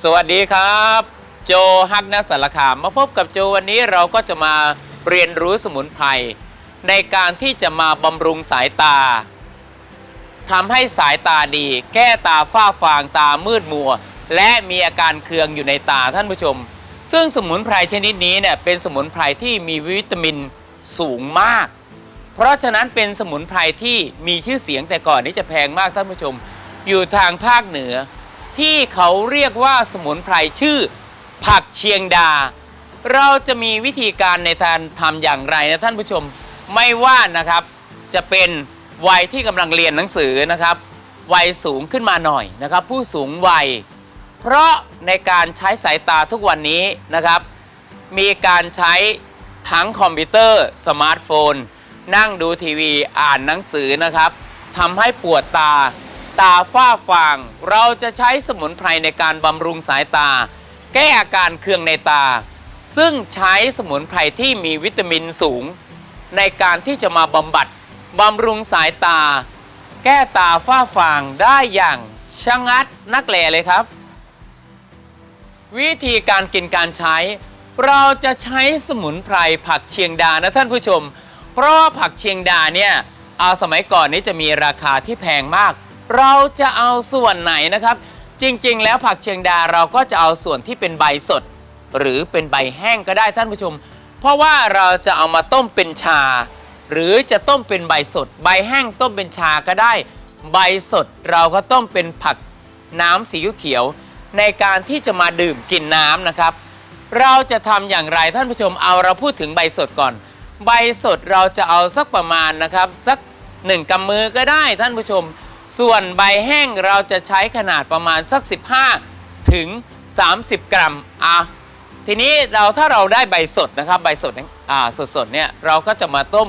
สวัสดีครับ โจฮักนัสสารคามมาพบกับโจวันนี้เราก็จะมาเรียนรู้สมุนไพรในการที่จะมาบำรุงสายตาทำให้สายตาดี แก้ตาฝ้าฟางตามืดมัว และมีอาการเคืองอยู่ในตาท่านผู้ชม ซึ่งสมุนไพรชนิดนี้เนี่ยเป็นสมุนไพรที่มีวิตามินสูงมาก เพราะฉะนั้นเป็นสมุนไพรที่มีชื่อเสียงแต่ก่อนนี้จะแพงมากท่านผู้ชม อยู่ทางภาคเหนือ ที่เขาเรียกว่าสมุนไพรชื่อ ผักเชียงดา เราจะมีวิธีการในการทำอย่างไรนะท่านผู้ชมไม่ว่านะครับจะเป็นวัยที่กำลังเรียนหนังสือนะครับ วัยสูงขึ้นมาหน่อยนะครับ ผู้สูงวัย เพราะในการใช้สายตาทุกวันนี้นะครับ มีการใช้ทั้งคอมพิวเตอร์ สมาร์ทโฟน นั่งดูทีวีอ่านหนังสือนะครับทำให้ปวดตา ตาฝ้าฟาง เราจะใช้สมุนไพรในการบำรุงสายตา แก้อาการเคืองในตา ซึ่งใช้สมุนไพรที่มีวิตามินสูง ในการที่จะมาบำบัดบำรุงสายตา แก้ตาฝ้าฟางได้อย่างชะงัดนักแหล่เลยครับ วิธีการกินการใช้ เราจะใช้สมุนไพรผักเชียงดานะท่านผู้ชม เพราะผักเชียงดาเนี่ยเอาสมัยก่อนนี้จะมีราคาที่แพงมาก เราจะเอาส่วนไหนนะครับ จริงๆ แล้วผักเชียงดาเราก็จะเอาส่วนที่เป็นใบสด หรือเป็นใบแห้งก็ได้ท่านผู้ชม เพราะว่าเราจะเอามาต้มเป็นชา หรือจะต้มเป็นใบสด ใบแห้งต้มเป็นชาก็ได้ ใบสดเราก็ต้มเป็นผักน้ำสีเขียวในการที่จะมาดื่มกินน้ำนะครับ เราจะทำอย่างไรท่านผู้ชมเอาเราพูดถึงใบสดก่อน ใบสดเราจะเอาสักประมาณนะครับ สักหนึ่งกำมือก็ได้ท่านผู้ชม ส่วนใบแห้งเราจะใช้ขนาดประมาณสัก 15 ถึง 30 กรัมอะทีนี้เราถ้าเราได้ใบสดนะครับใบสดอ่าสดๆเนี่ยเราก็จะมาต้ม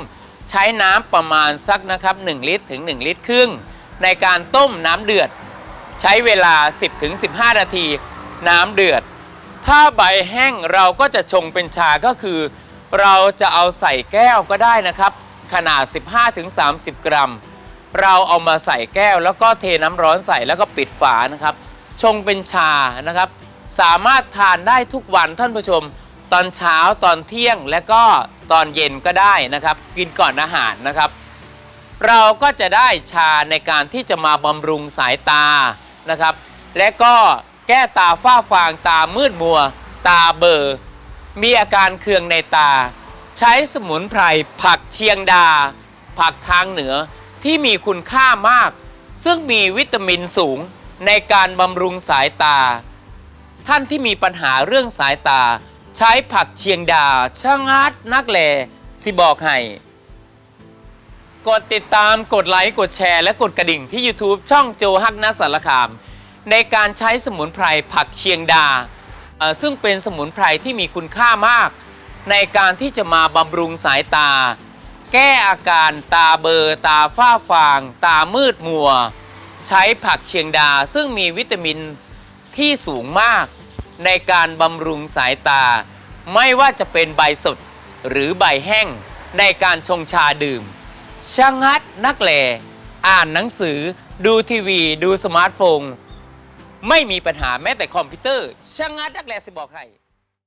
ใช้น้ำประมาณสักนะครับ1ลิตรถึง 1 ลิตรครึ่ง ในการต้มน้ำเดือด ใช้เวลา 10ถึง15 นาที น้ำเดือด ถ้าใบแห้งเราก็จะชงเป็นชาก็คือ เราจะเอาใส่แก้วก็ได้นะครับ ขนาด 15ถึง30 กรัม เราเอามาใส่แก้ว แล้วก็เทน้ำร้อนใส่แล้วก็ปิดฝานะครับ ชงเป็นชานะครับ สามารถทานได้ทุกวันท่านผู้ชม ตอนเช้าตอนเที่ยงและก็ตอนเย็นก็ได้นะครับ กินก่อนอาหารนะครับ เราก็จะได้ชาในการที่จะมาบำรุงสายตานะครับ และก็แก้ตาฝ้าฟางตามืดมัว ตาเบลอมีอาการเคืองในตา ใช้สมุนไพรผักเชียงดา ผักทางเหนือ ที่มีคุณค่ามาก ซึ่งมีวิตามินสูงในการบำรุงสายตา ท่านที่มีปัญหาเรื่องสายตา ใช้ผักเชียงดาช่างอาดนักแลสิบอกให้ กดติดตามกดไลค์กดแชร์และกดกระดิ่งที่ YouTube ช่องโจฮักนาสารคาม ในการใช้สมุนไพรผักเชียงดา ซึ่งเป็นสมุนไพรที่มีคุณค่ามาก ในการที่จะมาบำรุงสายตา แก้อาการตาเบลอตาฝ้าฟาง ตามืดมัว ใช้ผักเชียงดาซึ่งมีวิตามินที่สูงมาก ในการบำรุงสายตา ไม่ว่าจะเป็นใบสดหรือใบแห้งในการชงชาดื่มช่างงัดนักแหลอ่านหนังสือ ดูทีวี ดูสมาร์ทโฟน ไม่มีปัญหาแม้แต่คอมพิวเตอร์ช่างงัดนักแหลสิบอกให้